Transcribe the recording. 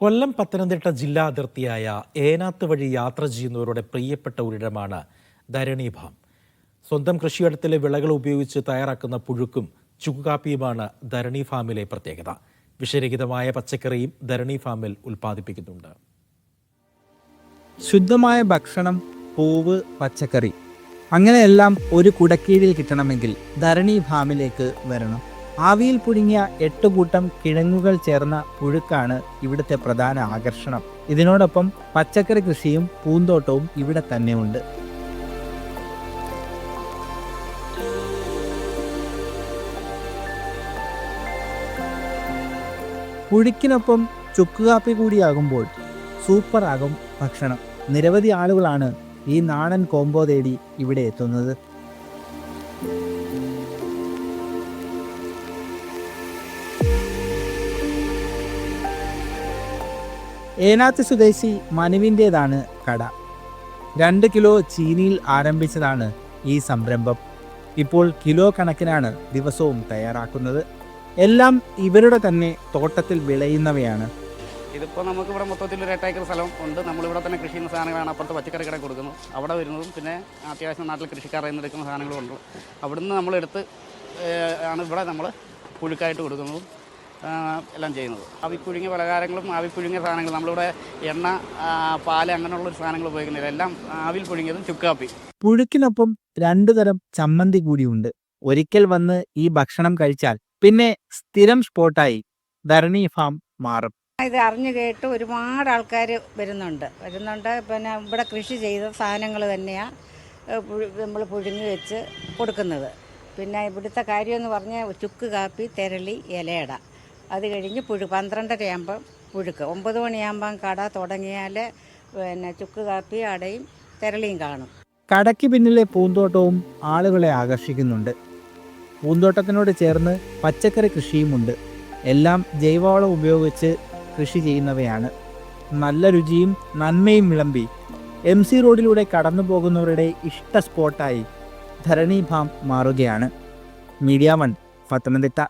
കൊല്ലം പത്തനംതിട്ട ജില്ലാ അതിർത്തിയായ ഏനാത്ത് വഴി യാത്ര ചെയ്യുന്നവരുടെ പ്രിയപ്പെട്ട ഒരിടമാണ് ധരണീഭാം സ്വന്തം കൃഷിയിടത്തിലെ വിളകൾ ഉപയോഗിച്ച് തയ്യാറാക്കുന്ന പുഴുക്കും ചുക്കുകാപ്പിയുമാണ് ധരണി ഫാമിലെ പ്രത്യേകത. വിഷരഹിതമായ പച്ചക്കറിയും ധരണി ഫാമിൽ ഉൽപ്പാദിപ്പിക്കുന്നുണ്ട്. ശുദ്ധമായ ഭക്ഷണം പൂവ് പച്ചക്കറി അങ്ങനെയെല്ലാം ഒരു കുടക്കീഴിൽ കിട്ടണമെങ്കിൽ ധരണി ഫാമിലേക്ക് വരണം. ആവിയിൽ പുഴുങ്ങിയ എട്ട് കൂട്ടം കിഴങ്ങുകൾ ചേർന്ന പുഴുക്കാണ് ഇവിടുത്തെ പ്രധാന ആകർഷണം. ഇതിനോടൊപ്പം പച്ചക്കറി കൃഷിയും പൂന്തോട്ടവും ഇവിടെ തന്നെയുണ്ട്. പുഴുക്കിനൊപ്പം ചുക്കുകാപ്പി കൂടിയാകുമ്പോൾ സൂപ്പറാകും ഭക്ഷണം. നിരവധി ആളുകളാണ് ഈ നാടൻ കോംബോ തേടി ഇവിടെ എത്തുന്നത്. ഏനാത്ത് സ്വദേശി മനുവിന്റേതാണ് കട. രണ്ട് കിലോ ചീനിയിൽ ആരംഭിച്ചതാണ് ഈ സംരംഭം. ഇപ്പോൾ കിലോ കണക്കിനാണ് ദിവസവും തയ്യാറാക്കുന്നത്. എല്ലാം ഇവരുടെ തന്നെ തോട്ടത്തിൽ വിളയുന്നവയാണ്. ഇതിപ്പോൾ നമുക്ക് ഇവിടെ മൊത്തത്തിൽ ഒരു എട്ടേക്കർ സ്ഥലം ഉണ്ട്. നമ്മളിവിടെ തന്നെ കൃഷി ചെയ്യുന്ന സാധനങ്ങളാണ്. അപ്പുറത്ത് പച്ചക്കറി കട കൊടുക്കുന്നത് അവിടെ വരുന്നതും പിന്നെ അത്യാവശ്യം നാട്ടിൽ കൃഷിക്കാരിൽ നിന്ന് എടുക്കുന്ന സാധനങ്ങളും ഉണ്ട്. അവിടുന്ന് നമ്മളെടുത്ത് ആണ് ഇവിടെ നമ്മൾ പുഴുക്കായിട്ട് കൊടുക്കുന്നതും. എല്ലാം ചെയ്യുന്നത്. ആവി പുഴുങ്ങിയ പലഹാരങ്ങളും ആവി പുഴുങ്ങിയ സാധനങ്ങൾ നമ്മളിവിടെ എണ്ണ പാൽ പാൽ അങ്ങനെയുള്ള ഒരു സാധനങ്ങൾ ഉപയോഗിക്കുന്നില്ല. എല്ലാം ആവിൽ പുഴുങ്ങിയതും ചുക്കാപ്പി. പുഴുക്കിനൊപ്പം രണ്ടു തരം ചമ്മന്തി കൂടിയുണ്ട്. ഒരിക്കൽ വന്ന് ഈ ഭക്ഷണം കഴിച്ചാൽ പിന്നെ സ്ഥിരം സ്പോട്ടായി. ധരണി ഫാം മാറും. ഇത് അറിഞ്ഞു കേട്ട് ഒരുപാട് ആൾക്കാർ വരുന്നുണ്ട്. വരുന്നുണ്ട്. പിന്നെ ഇവിടെ കൃഷി ചെയ്ത സാധനങ്ങൾ തന്നെയാണ് നമ്മൾ പുഴുങ്ങി വെച്ച് കൊടുക്കുന്നത്. പിന്നെ ഇവിടുത്തെ കാര്യമെന്ന് പറഞ്ഞാൽ ചുക്ക് കാപ്പി തെരളി ഇലയട. അത് കഴിഞ്ഞ് പുഴു പന്ത്രണ്ടരയാകുമ്പം പുഴുക്ക്. ഒമ്പത് മണിയാകുമ്പം കട തുടങ്ങിയാൽ പിന്നെ ചുക്ക് കാപ്പി അടയും തെരളിയും കാണും. കടയ്ക്ക് പിന്നിലെ പൂന്തോട്ടവും ആളുകളെ ആകർഷിക്കുന്നുണ്ട്. പൂന്തോട്ടത്തിനോട് ചേർന്ന് പച്ചക്കറി കൃഷിയുമുണ്ട്. എല്ലാം ജൈവവളം ഉപയോഗിച്ച് കൃഷി ചെയ്യുന്നവയാണ്. നല്ല രുചിയും നന്മയും വിളമ്പി എം സി റോഡിലൂടെ കടന്നു പോകുന്നവരുടെ ഇഷ്ട സ്പോട്ടായി ധരണി ഫാം മാറുകയാണ്. Media one Pathanamthitta.